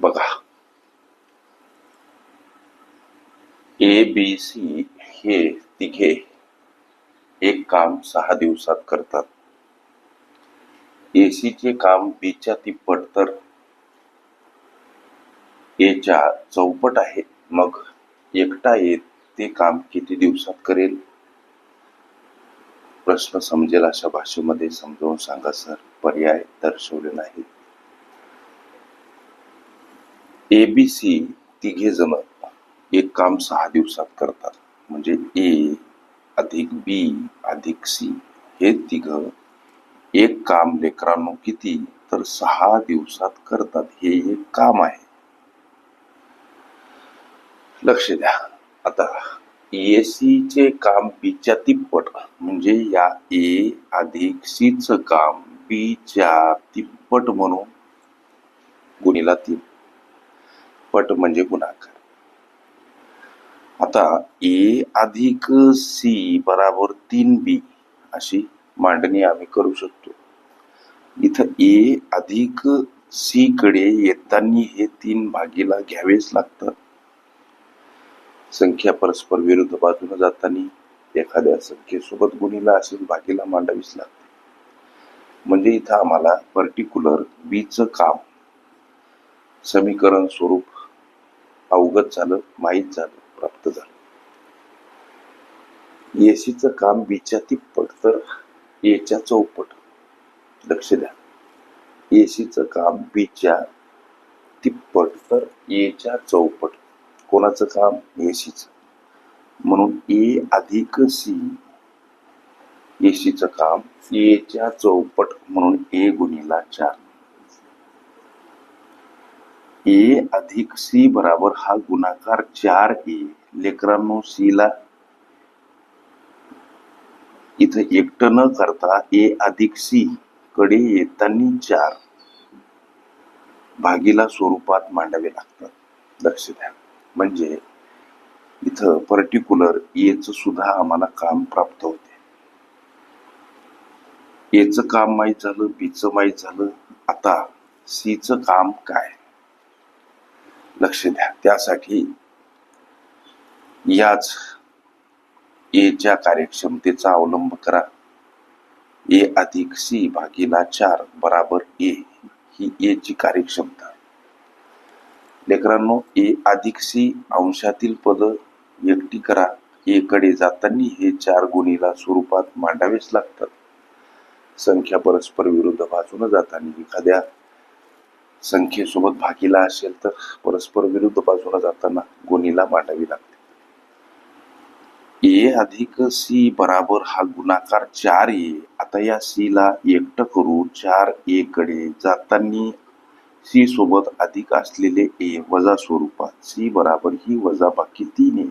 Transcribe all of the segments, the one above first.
बघा. A B C हे तिघे एक काम सहा दिवसात करतात. एसीचे काम बीच्या तिप्पट तर एच्या चौपट आहे. मग एकटा येत ते काम किती दिवसात करेल? प्रश्न समजेल अशा भाषेमध्ये समजावून सांगा सर पर्याय दर्शवले नाही ए बी सी तिघे जण एक काम सहा दिवसात करतात. म्हणजे ए अधिक बी अधिक सी हे तिघ एक काम लेकरांनो किती तर सहा दिवसात करतात. हे एक काम आहे. लक्ष द्या. आता एसी चे काम बीच्या तिप्पट. म्हणजे या ए अधिक सीच च काम बीच्या तिप्पट म्हणून गुणीला तीन पट म्हणजे गुणाकार. आता ए अधिक सी बराबर तीन बी अशी मांडणी आम्ही करू शकतो. इथं ए अधिक सी कडे येताना हे तीन भागीला घ्यावेच लागतात संख्या परस्पर विरुद्ध बाजूने जाताना एखाद्या संख्येसोबत गुणीला असेल भागीला मांडावीच लागते. म्हणजे इथं आम्हाला पर्टिक्युलर बीचं काम समीकरण स्वरूप अवगत झालं माहीत झालं प्राप्त झालं. एसीचं काम बीच्या तिप्पट तर एच्या चौपट. लक्ष द्या. एसीचं काम बीच्या तिप्पट तर एच्या चौपट. कोणाचं काम? एसीचं म्हणून ए अधिक सी. एसीचं काम एच्या चौपट म्हणून ए गुणीला चार. ए अधिक सी बराबर हा गुणाकार चार ए. लेकरांनो सी ला इथं एकटं न करता ए अधिक सी कडे येताना चार भागीला स्वरूपात मांडावे लागतात. लक्ष द्या. म्हणजे इथं पर्टिक्युलर एच सुद्धा आम्हाला काम प्राप्त होते. एच काम माहीत झालं बीचं माहीत झालं. आता सीचं काम काय? लक्ष द्या. त्यासाठी याच एच्या कार्यक्षमतेचा अवलंब करा. ए अधिक सी भागीला चार बराबर ए ही एची कार्यक्षमता. लेकरांनो ए अधिक सी अंशातील पद एकटी करा. एकडे जाताना हे चार गुणीला स्वरूपात मांडावेच लागतात. संख्या परस्पर विरुद्ध बाजूने जाताना एखाद्या संख्येसोबत भागीला असेल तर परस्पर विरुद्ध बाजूला जाताना गुणीला मांडावी लागते. ए अधिक सी बराबर हा गुणाकार चार ए. आता या सी ला एकट करू चार ए कडे जाताना सी सोबत अधिक असलेले ए वजा स्वरूपात सी बराबर ही वजा बाकी तीन ए.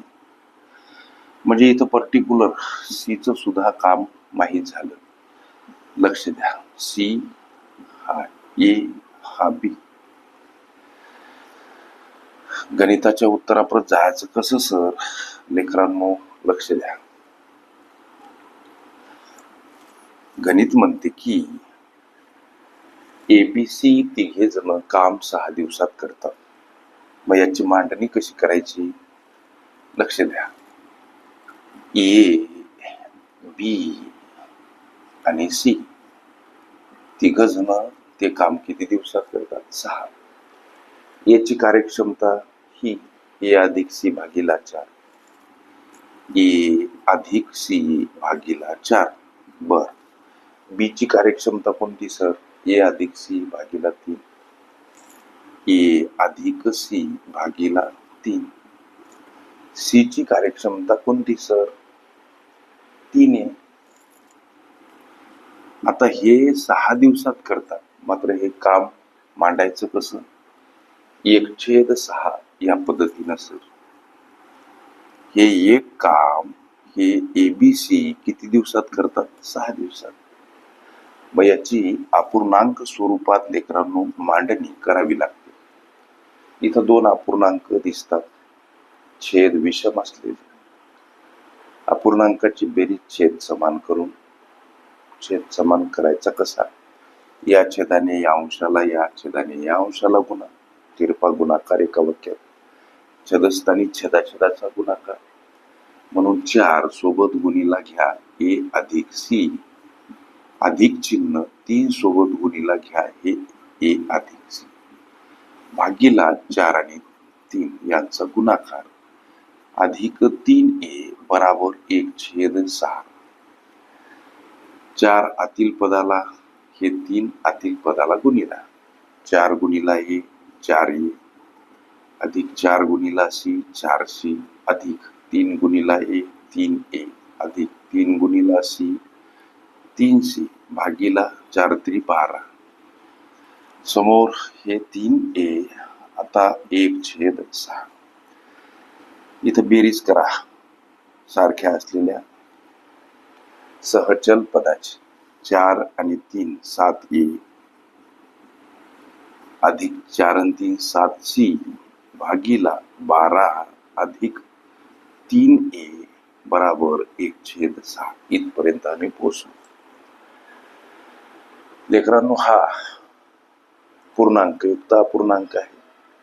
म्हणजे इथं पर्टिक्युलर सीचं सुद्धा काम माहीत झालं. लक्ष द्या. सी हा ए हा बी गणिताच्या उत्तराप्रत जायचं कसं सर? लेकरांनो लक्ष द्या. गणित म्हणते की एबीसी तिघे जण काम सहा दिवसात करतात. मग याची मांडणी कशी करायची? लक्ष द्या. ए बी आणि सी तिघ जण ते काम किती दिवसात करतात? सहा. याची कार्यक्षमता ही ए अधिक सी भागीला चार. ए अधिक सी भागीला चार. बर. बी ची कार्यक्षमता कोणती सर? ए अधिक सी भागीला तीन. ए अधिक सी भागीला तीन. सी ची कार्यक्षमता कोणती सर? तीन आहे आता हे सहा दिवसात करतात. मात्र हे काम मांडायचं कसं? एक छेद सहा या पद्धतीनं सर. हे एक काम हे एबीसी किती दिवसात करतात? सहा दिवसात. मग याची अपूर्णांक स्वरूपात लेकरांनो मांडणी करावी लागते. इथं दोन अपूर्णांक दिसतात. छेद विषम असलेले. अपूर्णांकाची बेरीज छेद समान करून छेद समान करायचा कसा? या छेदाने या अंशाला या छेदाने या अंशाला गुणा तिरपा गुणाकार एका वाक्यात. छदस्थानी छदाछदाचा गुणाकार. म्हणून चार सोबत गुणीला घ्या. ए अधिक सी. अधिक चिन्ह तीन सोबत गुणीला घ्या. हे ए अधिक सी. भागीला चार आणि तीन यांचा गुणाकार. अधिक तीन ए बराबर एक छेद सहा. चार आतील पदाला हे तीन आतील पदाला गुणिला. चार गुणिला हे चार ए. अधिक चार गुणिला सी चार सी. अधिक तीन गुणिला ए तीन ए. अधिक तीन गुणिला सी तीन सी. भागीला चार त्री बारा. समोर हे तीन ए आता एक छेद सहा. इथं बेरीज करा. सारख्या असलेल्या सहचल पदाची. चार आणि तीन सात ए. अधिक चार आणि तीन सात सी भागीला बारा अधिक तीन ए बराबर एक छेद सहा. इथपर्यंत आम्ही पोहोचू लेकरांनो हा पूर्णांक युक्त पूर्णांक आहे.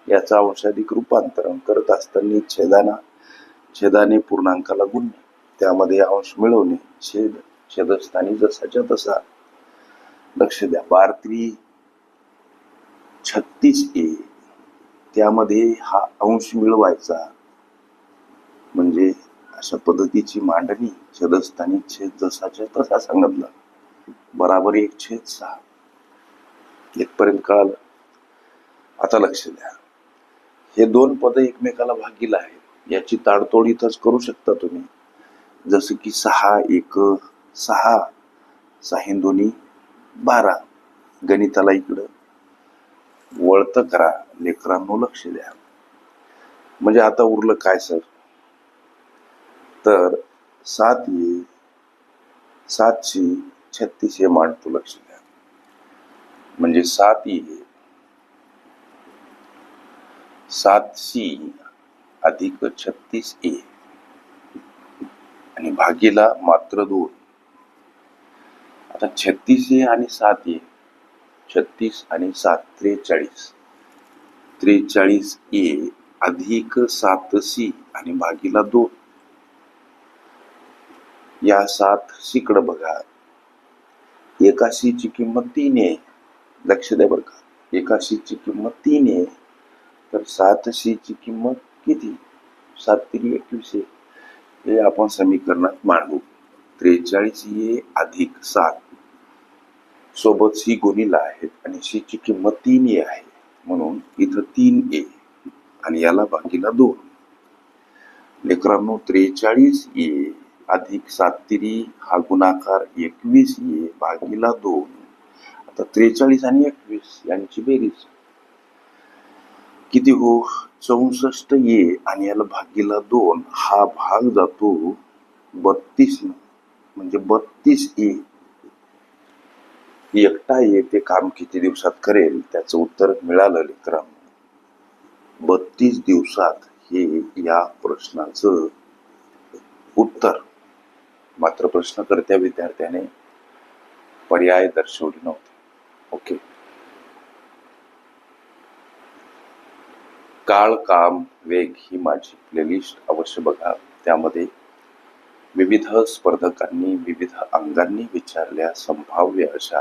याचा अंशाधिक रूपांतरण करत असताना छेदाना छेदाने पूर्णांकाला गुणणे त्यामध्ये अंश मिळवणे छेद छेदस्थानी जसाच्या तसा लक्ष द्या. बारत्री छत्तीस ए. त्यामध्ये हा अंश मिळवायचा. म्हणजे अशा पद्धतीची मांडणी छेदस्थानी छेद जसाच्या तसा सांगितला. बराबर एक छेद सहा. इथपर्यंत कळालं. आता लक्ष द्या. हे दोन पद एकमेकाला भागीला आहेत. याची ताडतोड इथंच करू शकता तुम्ही. जसं की सहा एक सहा सहा दोन्ही बारा गणिताला इकडं. वळतं करा लेकरांनो लक्ष द्या. म्हणजे आता उरलं काय सर? तर सात ये सातशे छत्तीस हे मांडतो लक्ष द्या. म्हणजे सात ये सातशी अधिक छत्तीस ए. आणि भागीला मात्र दोन. आता छत्तीस ए आणि सात ए छत्तीस आणि सात त्रेचाळीस. त्रेचाळीस ए अधिक सात सी आणि भागीला दोन. या सात सीकडे बघा. एका सीची किंमत तीन आहे. लक्ष द्या बरं का. एका सीची किंमत तीन आहे. तर सात सीची किंमत किती? सात तिरी एकवीस आहे. हे आपण समीकरणात मांडू. त्रेचाळीस ए अधिक सात. सोबत सी गुणीला आहेत आणि सी ची किंमत तीन ए आहे. म्हणून इथं तीन ए आणि याला बाकीला दोन. लेकरांनो त्रेचाळीस ए अधिक साततिरी हा गुणाकार एकवीस ए भागीला दोन. आता त्रेचाळीस आणि एकवीस यांची बेरीज. किती हो? चौसष्ट ए आणि याला भागीला दोन. हा भाग जातो बत्तीस म्हणजे बत्तीस ए. एकटा येते काम किती दिवसात करेल त्याचं उत्तर मिळालं लेकरांनो. बत्तीस दिवसात हे या प्रश्नाचं उत्तर. मात्र प्रश्नकर्त्या विद्यार्थ्याने पर्याय दर्शवले नव्हते. ओके. काळ काम वेग ही माझी प्लेलिस्ट अवश्य बघा. त्यामध्ये विविध स्पर्धकांनी विविध अंगांनी विचारल्या संभाव्य अशा